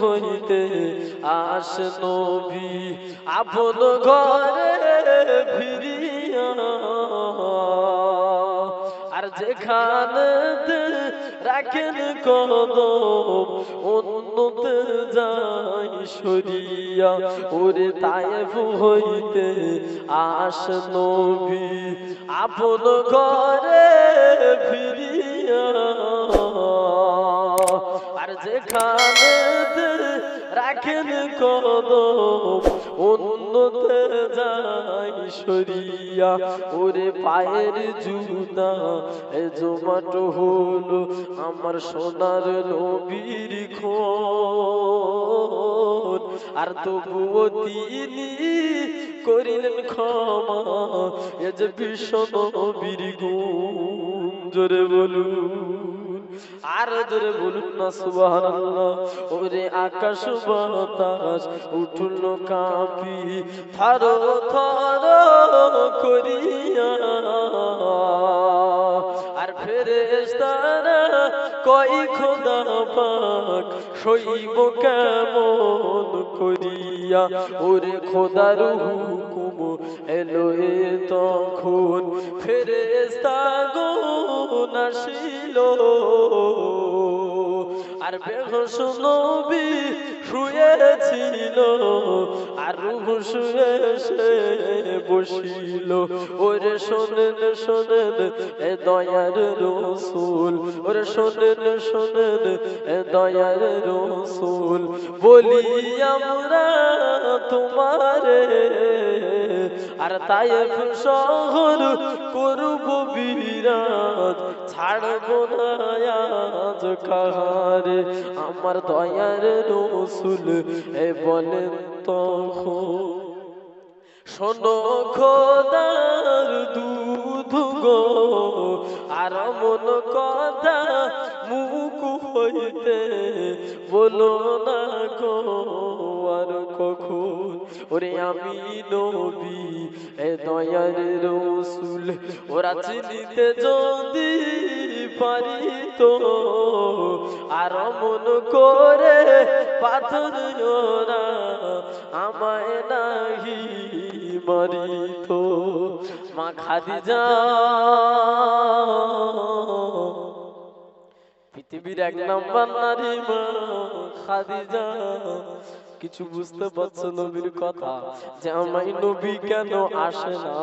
হইতে আস নবী, আপন ঘরে ফিরিয়া। আর যেখানে রাখেন কদম, অন্যতে যাই সরিয়া। ওরে তায়েফ হইতে আস নবী, আপন ঘরে ফিরিয়া। আর যেখানে রাখেন কদম অন্যতে যাই সরিয়া ওরে পায়ের জুতা এ জমাট হলো আমার সোনার নবীর খোঁজ আর তবুও তিনি করিলেন ক্ষমা এ যে বিশ্ব নবীর গুণ জোরে বলুন। আর জোরে বলুন না, সুবহানাল্লাহ। ওরে আকাশ বাতাস উঠল কাঁপি। থর আর কই খোদা পাক, সইব কেমন করিয়া? ওরে খোদার হুকুম এলো এ তখন ফেরেস্তা গুণ আসিল। আর বেহস নবী শুয়েছিল। রুহ শুয়ে বসিল ওরে শোনেন শোনেন এ দয়ার রসুল ওরে শোনেন শোনেন এ দয়ার রসুল বলি আমরা তোমারে আর তাই শহর করব বিরাজ ছাড়ব না আজ কাহারে আমার দয়ার রসুল এ বলেন তখন শোনো খোদার দুধ গো, আর মন কথা মুখ হইতে বলো না গো, আর কখন? ওরে আমি নবী, এ দয়ার রসুল, ওরা চিনিতে যদি পারি তো আর মন করে পাথর জোড়া আমায় নাহি মরিত। মা খাদিজা পৃথিবীর এক নাম্বার নারী মা খাদিজা। কিছু বুঝতে পারছ নবীর কথা? যে আমায় নবী কেন আসে না?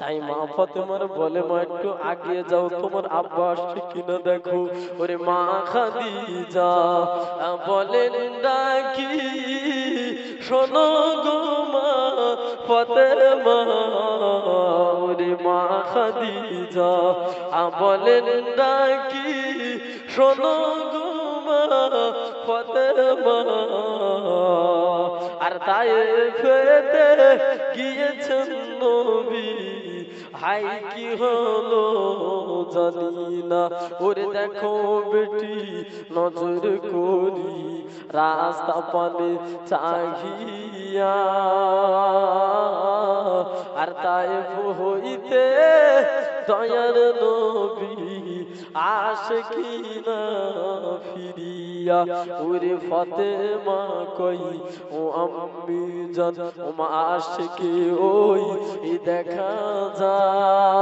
তাই মা ফতেমার বলে মা একটু আগিয়ে যাও তোমার আব্বা আসছে কিনা দেখো। ওরে মা খাদিজা বলেন ডাকি শোনো গো মা ফতেমা। ওরে মা খাদিজা বলেন ডাকি শোনো গো মা ফতেমা আর তাই ফেতে গিয়েছেন নবী। হাই, কি হলো জানি না। ওরে দেখো বেটি, নজর করি, রাস্তা পানে চাহিয়া। আর তাই হইতে দয়ার নবী আস কি ফিরিয়া, ওরে ফতেমা কই? ও আম্মি জান, ও মা আশকে ওই দেখা যায়।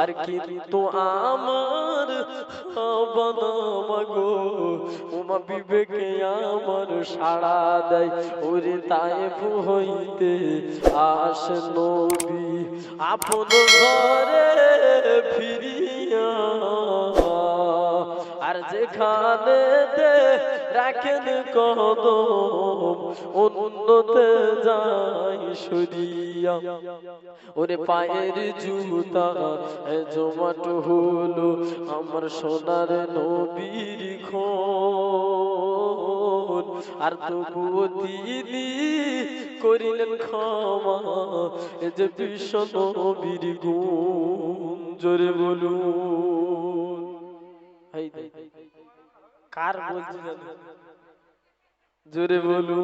আর কিন্তু আমার হবনা মাগো ওমা বিবেকে আমার সাড়া দেয়। ওরে তাই হইতে আস নবী, আপন ঘরে যেখানে রাখেন কদম অন্যতে যাই সরিয়া। ওরে পায়ের জুতা জমাট হলো আমার সোনার নবীর খন আর তবুও তিনি করিলেন ক্ষমা, এ যে বিশ্ব নবীর গুণ, জোরে বলুন। এই দে। কার বলছি জোরে বলু।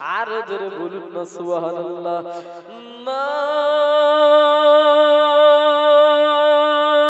আর জোরে বলুন না সুবহানাল্লাহ। না।